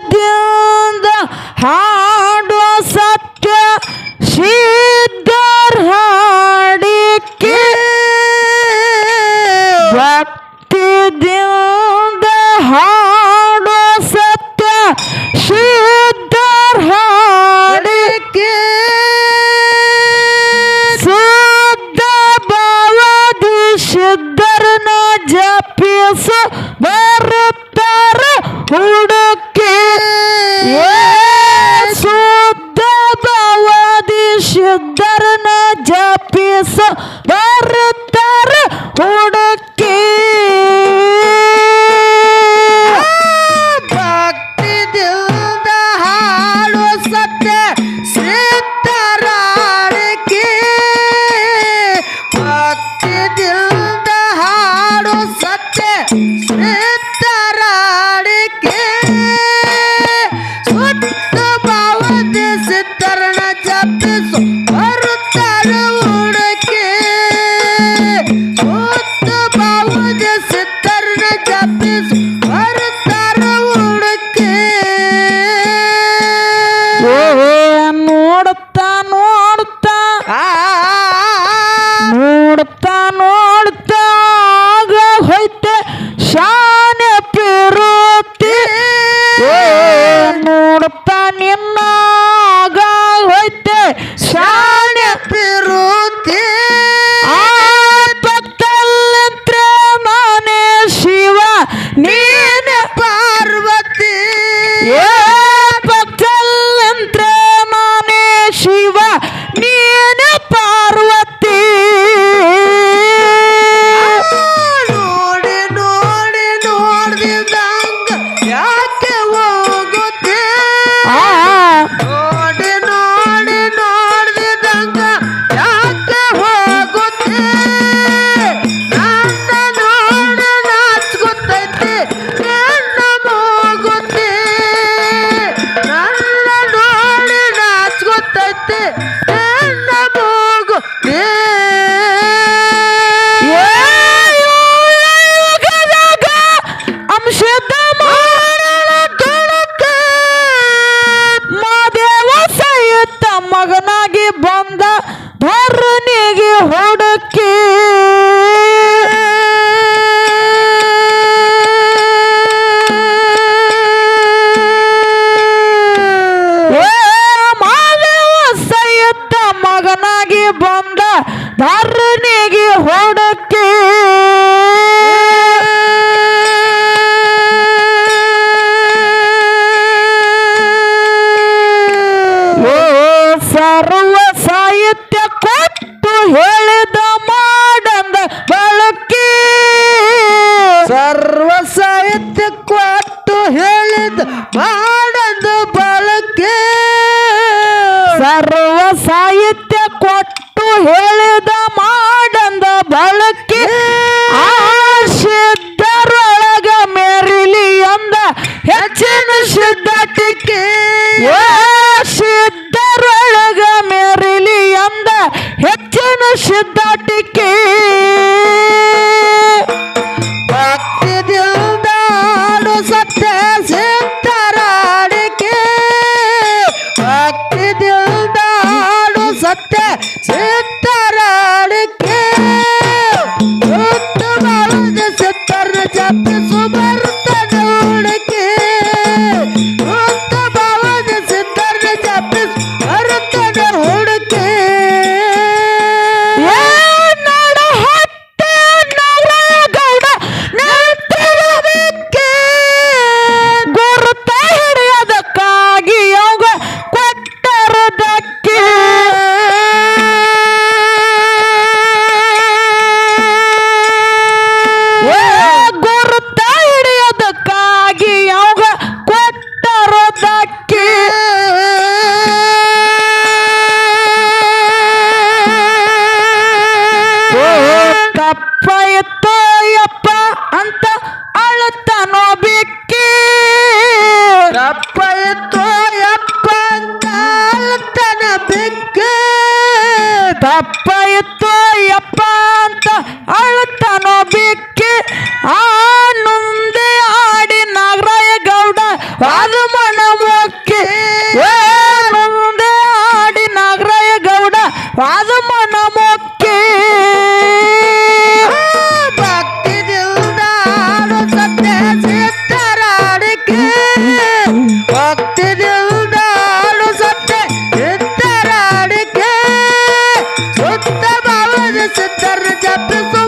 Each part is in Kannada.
do. ಸರ್ವ got this.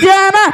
点呗。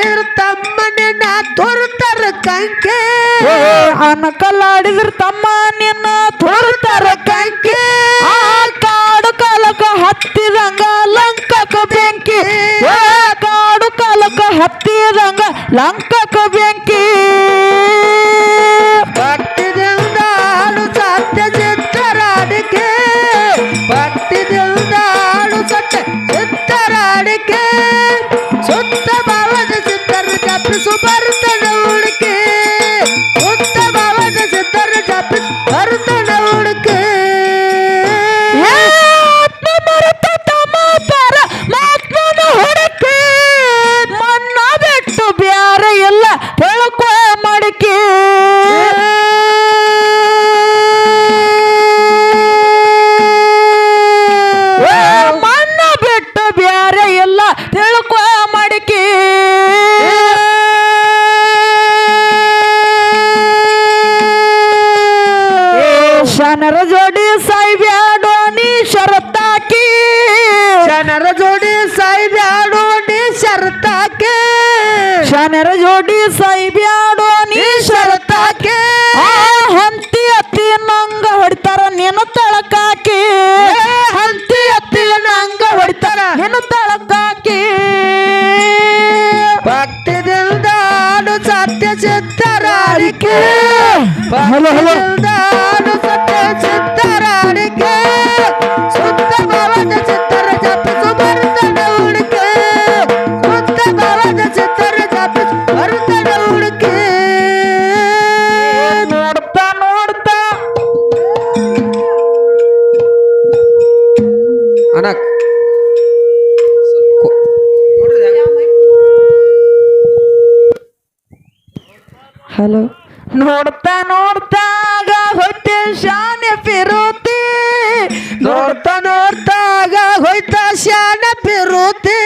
ಆಡಿದ್ರ ತಮ್ಮನೆ ನಾ ತೋರ್ತಾರ ಕಂಕೆ. ಅನಕಲ್ ಆಡಿದ್ರ ತಮ್ಮ ನಿನ್ನ ತೋರ್ತಾರ ಕಂಕೆ. ಆ ಕಾಡು ಕಾಲಕ ಹತ್ತಿದಂಗ ಲಂಕಕ ಬೆಂಕಿ. ಕಾಡು ಕಾಲಕ ಹತ್ತಿದಂಗ ಲಂಕಕ ಬೆಂಕಿ. ತನರ ಜೋಡಿ ಸೈಬ್ಯಾಡೋ ನೀ ಶರತಾಕೆ ಹಂತಿ ಅತ್ತಿ ನಂಗ ಹೊಡಿತಾರ ನಿನ್ನ ತಳಕಾಕಿ. ಹಂತಿ ಅತ್ತಿ ನಂಗ ಹೊಡಿತಾರ. ನಿನ್ನ ತಳಕಾಕಿ. ಭಕ್ತಿದಿಂದ ಸತ್ಯ ಸಿದ್ಧರಾಡಿಕೆ ಹಲೋ ಹಲೋ. ಹಲೋ. ನೋಡ್ತಾ ನೋಡ್ತಾಗ ಹೊಯ್ತೆ ಶಾನೆ ಪಿರುತಿ. ನೋಡ್ತಾ ನೋಡ್ತಾಗ ಹೊಯ್ತಾ ಶಾನೆ ಪಿರುತಿ.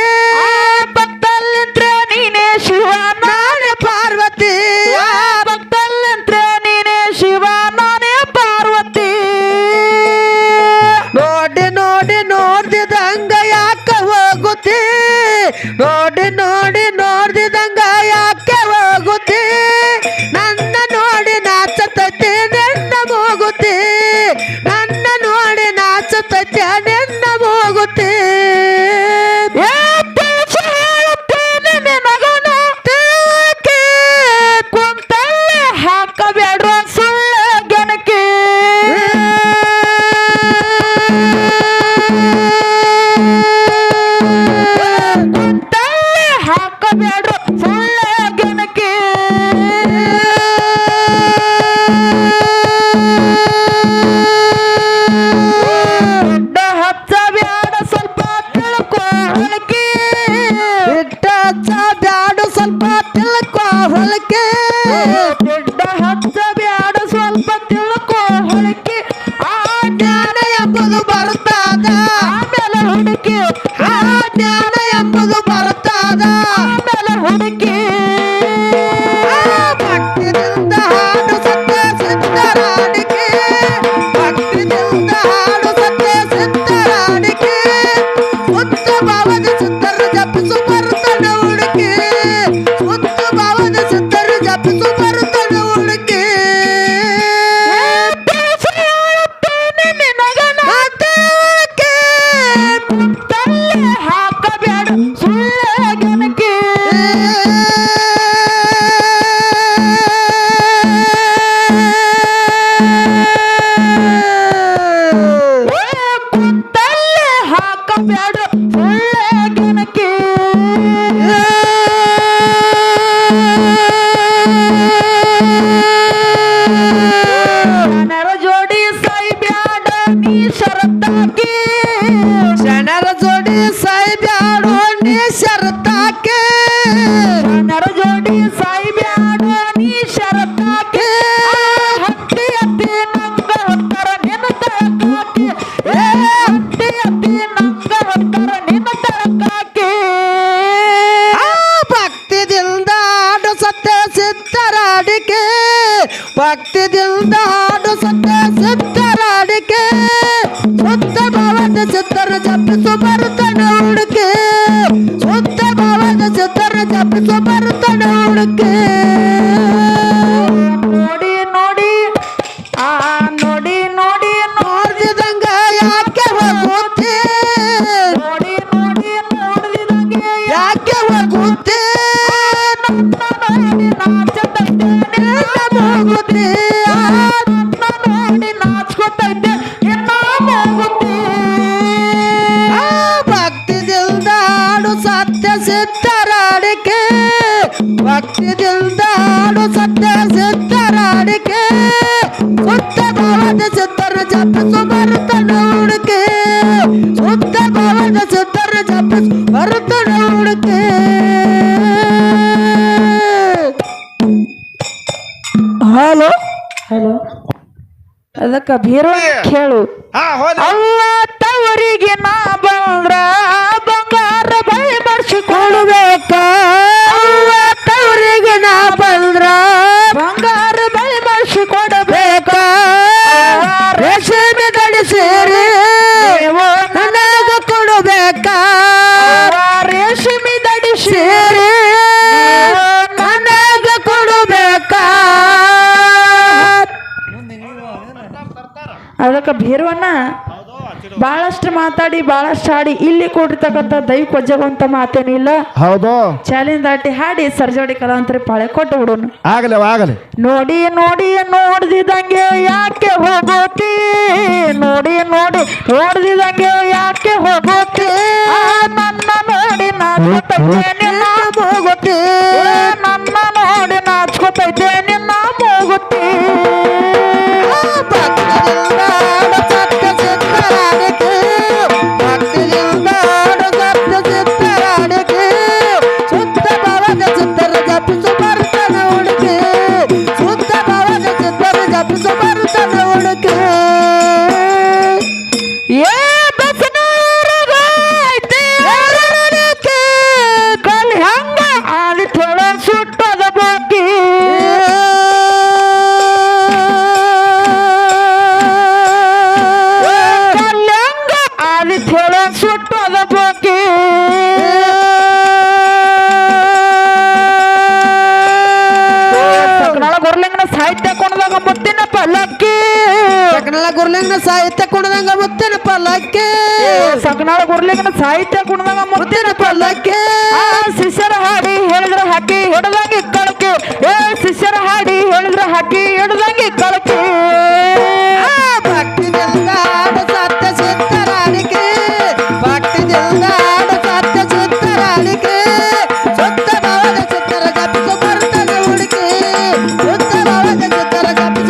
Yeah. ಬೇಡ ಭಕ್ತಿದಿಂದ ಭೀರೋ ಕೇಳು. ಅಲ್ಲ ತವರಿಗೆ ನಾ ಬಂದ್ರ ಭೀರವನ್ನ ಬಹಳಷ್ಟು ಮಾತಾಡಿ ಬಹಳಷ್ಟು ಹಾಡಿ ಇಲ್ಲಿ ಕೊಟ್ಟಿರ್ತಕ್ಕಂತ ದೈವ ಕೊಜ್ಜಗುವಂತ ಮಾತೇನಿಲ್ಲ ಹೌದು. ಚಾಲೆಂಜ್ ದಾಟಿ ಹಾಡಿ ಸರ್ಜೋಡಿ ಕಲಾವಂತರಿ ಪಾಳೆ ಕೊಟ್ಟು ಬಿಡೋನು. ಆಗಲಿ ಆಗಲಿ. ನೋಡಿ ನೋಡಿ ನೋಡ್ದಿದಂಗೆ ಯಾಕೆ ಹೋಗೋತಿ? ನೋಡಿ ನೋಡಿ ನೋಡ್ದಿದಂಗೆ ಯಾಕೆ ಹೋಗೋತಿ? ನನ್ನ ನೋಡಿ ನಾನು ನಿನ್ನ ಗುರ್ಲಿಂಗನ ಸಾಹಿತ್ಯ ಕುಣದಂಗ ಮುತ್ತಿನ ಪಲ್ಲಕ್ಕೆ. ಸಂಗನಾಳ ಗುರ್ಲಿಂಗನ ಸಾಹಿತ್ಯ ಕುಣದಂಗ ಮುತ್ತಿನ ಪಲ್ಲಕ್ಕೆ. ಶಿಷ್ಯರ ಹಾಡಿ ಹೇಳಿದ್ರ ಹಾಕಿ ಹಿಡ್ದಂಗೆ ಕಳಕಿ ಏ ಶಿಷ್ಯರ ಹಾಡಿ ಹೇಳಿದ್ರೆ ಹಾಕಿ ಹಿಡ್ದಂಗೆ ಕಳಕಿ